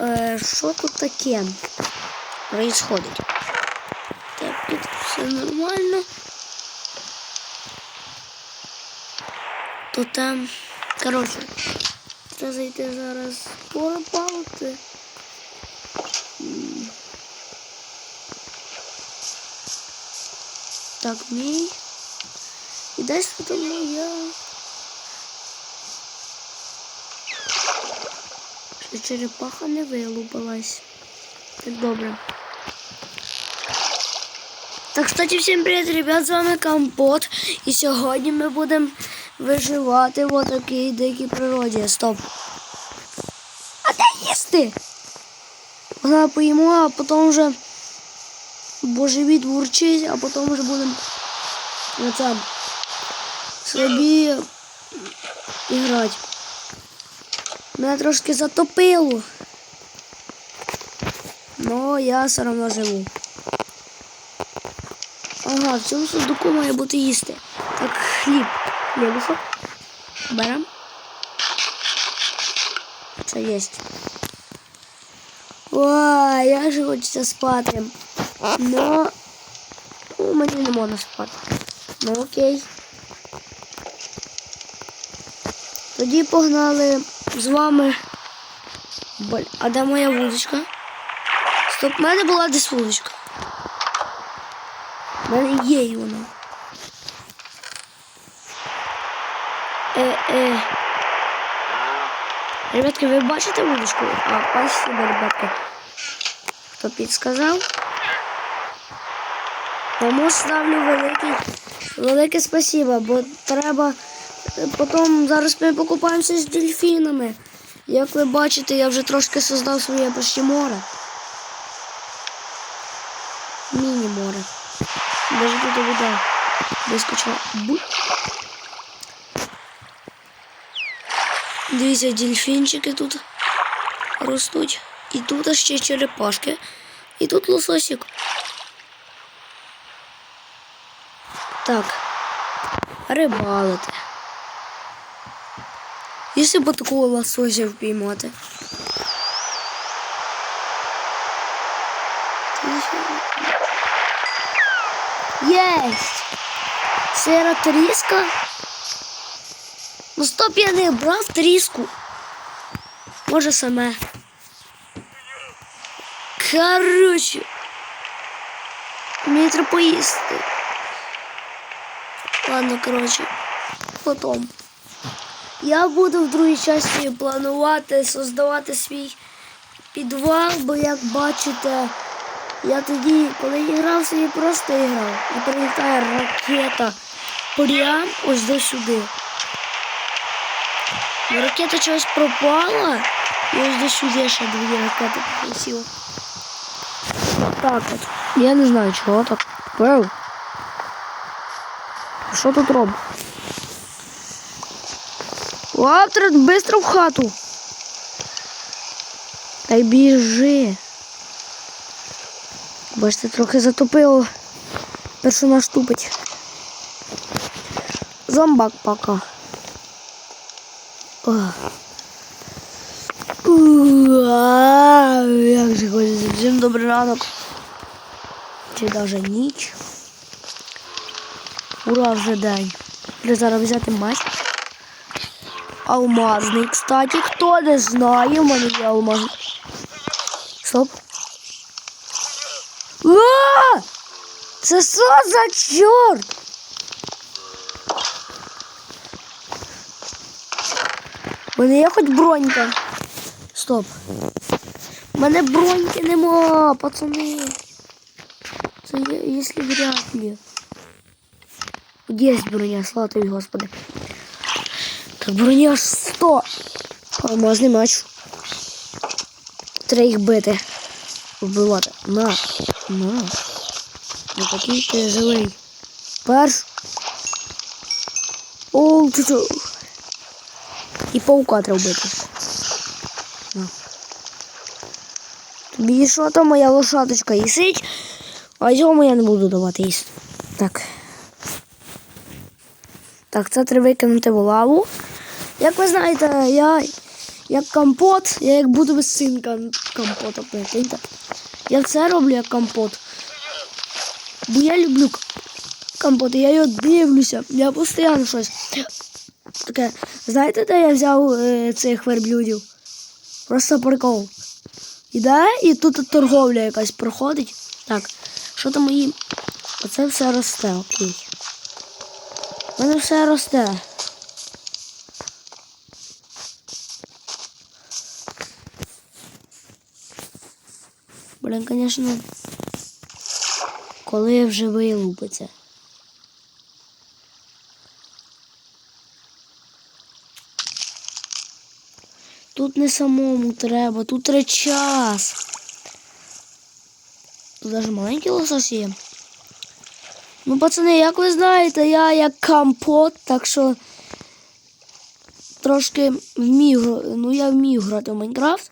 Е, Що тут таке происходить? Так, тут все нормально. То там, коротше, треба зайти зараз порабалити. Так, мій. І десь тут моя. Що черепаха не вилупилась. Так добре. Так, кстати, всім привіт, ребят, з вами Компот. І сьогодні ми будемо виживати в такій дикій природі. Стоп. А де їсти? Вона поїмо, а потім вже божевіт бурчить, а потім вже будемо на це собі іграти. Мене трошки затопило. Но я все одно живу. Ага, в цьому сундуку має бути їсти. Так, хліб. Хлібушок. Берем. Це єсть. Ой, як же хочеться спати. Но ну, мені не можна спати. Ну окей. Тоді погнали з вами. Боль. А де моя вудочка? Стоп, в мене була десь вудочка. У мене є і вона. Е-е. Ребятки, ви бачите вудочку? А, спасибо, ребятки. Хто підсказав? Кому ставлю великий, велике спасибо, бо треба потім зараз ми покупаємося з дельфінами. Як ви бачите, я вже трошки создав своє почти море. Міні-море. Даже тут вода вискочила. Дивіться, дельфінчики тут ростуть. І тут ще черепашки. І тут лососик. Так. Рибалити. Якщо б такого лосося впіймати. Єсть! Сира тріска. Ну стоп, я не брав тріску. Може саме. Короче. Мені треба поїсти. Ладно, короче. Потом. Я буду в другій часті планувати создавати свій підвал, бо як бачите, я тоді, коли грав, собі просто грав. І прилітає ракета прям ось до сюди. Ракета чогось пропала. І ось до сюди ще дві ракети полетіло. Так от. Я не знаю, чого так. Вау. Що тут робить? Лавтред, быстро в хату. Та й біжи. Бачите, трохи затопило. Персонаж тупить. Зомбак пока. Як же хочеться. Всім добрий ранок. Чи навіть ніч. Ура, вже день. Треба зараз взяти матч. Алмазний, кстати, хто не знає, в мене є алмазний. Стоп. А! Це за чорт? У мене є хоч бронька. Стоп. У мене броньки нема, пацани. Це якщо вряд ли. Є броня, слава тобі, Господи. Так, броні аж 100. Алмазний матч. Треба їх бити. Вбивати. На. На. Не такий ти живий. Перш. О, чу І паука треба вбити. На. Тобі що там моя лошадочка їсить, а йому я не буду давати їсти. Так. Так, це треба викинути в лаву. Як ви знаєте, я як компот, я як буду без синка компота, прикиньте. Я це роблю як компот. Бо я люблю к- компот, і я його дивлюся. Я постійно щось. Таке, знаєте, де я взяв е, цих верблюдів? Просто прикол. Іде, і тут торговля якась проходить. Так, що там мої. Оце все росте, окей. У мене все росте. Блин, конечно, коли вже вилупиться. Тут не самому треба, тут треба час. Тут навіть маленький лосось є. Ну, пацани, як ви знаєте, я як компот, так що трошки вмію, ну я вмію грати в Майнкрафт.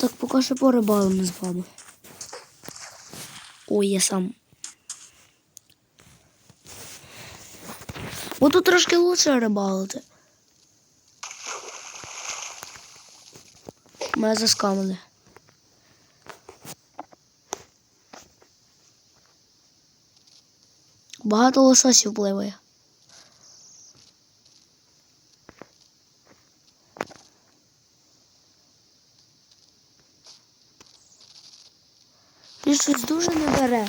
Так, поки що порибалимо з вами. Ой, я сам. Бо тут трошки лучше рибалити. Мене заскамили. Багато лососів пливає. Він щось дуже не бере.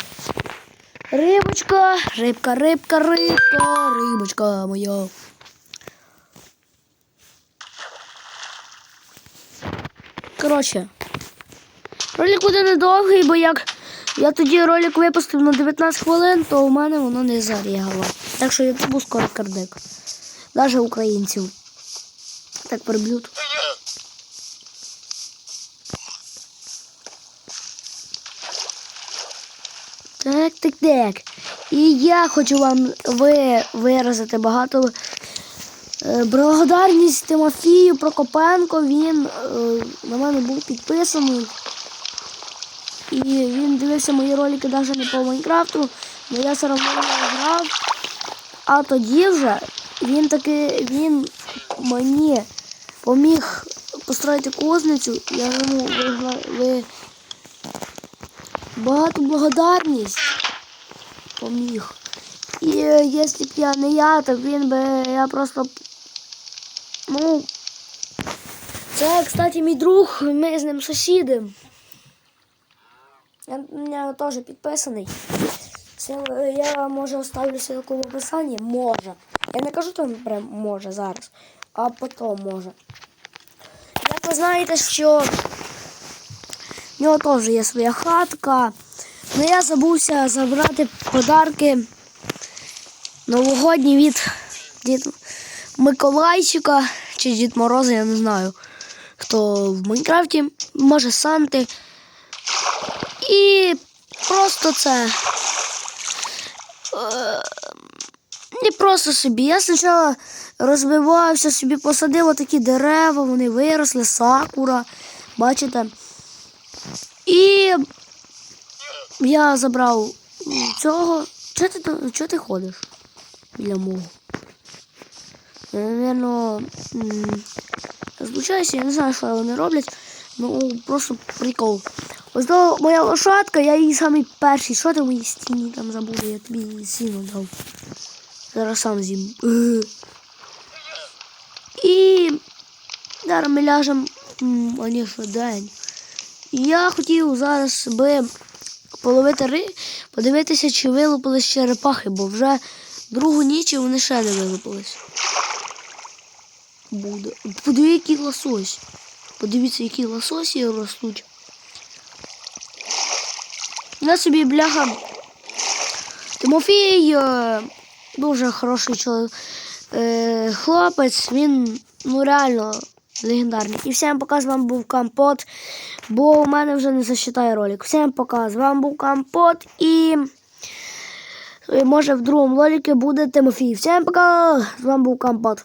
Рибочка, рибка, рибка, рибка, рибочка моя. Коротше, ролик буде недовгий, бо як я тоді ролик випустив на 19 хвилин, то у мене воно не зарігало. Так що я ютубу скоро кардик. Навіть українців. Так приб'ють. Так, так, так. І я хочу вам ви, виразити багато е, благодарність Тимофію Прокопенко. Він е, на мене був підписаний. І він дивився мої ролики навіть не по Майнкрафту, але я все одно грав. А тоді вже він таки він мені поміг построїти кузницю. Я йому вигла- ви, багато благодарність поміг. І е, якщо б я не я, то він би я просто. Ну. Це, кстати, мій друг, ми з ним сусіди. Я, я теж підписаний. Це, я може оставлю ссылку в описанні. Може. Я не кажу там прям може зараз, а потім може. Як ви знаєте, що в нього теж є своя хатка. Ну я забувся забрати подарки новогодні від Дід Миколайчика чи Дід Мороза, я не знаю. Хто в Майнкрафті, може Санти. І просто це. е, Не просто собі. Я спочатку розбивався, собі посадив такі дерева, вони виросли, сакура. Бачите? І я забрав цього. Чого ти, чого ти ходиш біля мого? Я, Наверно, м, розлучаюся, я не знаю, що вони роблять. Ну, просто прикол. Ось то моя лошадка, я її самий перший. Що ти в моїй стіні там забув? Я тобі сіно дав. Зараз сам з'їм. І зараз ми ляжемо, а ні, що день. Я хотів зараз би половити ри, подивитися, чи вилупились черепахи, бо вже другу ніч і вони ще не вилупились. Буде. Подиви, який лосось. Подивіться, які лососі ростуть. Я собі бляха. Тимофій е, дуже хороший чоловік. Е, хлопець, він ну реально легендарний. І всім пока з вами був компот, бо у мене вже не засчитає ролик. Всім пока, з вами був компот і е, може в другому ролику буде Тимофій. Всім пока, з вами був компот.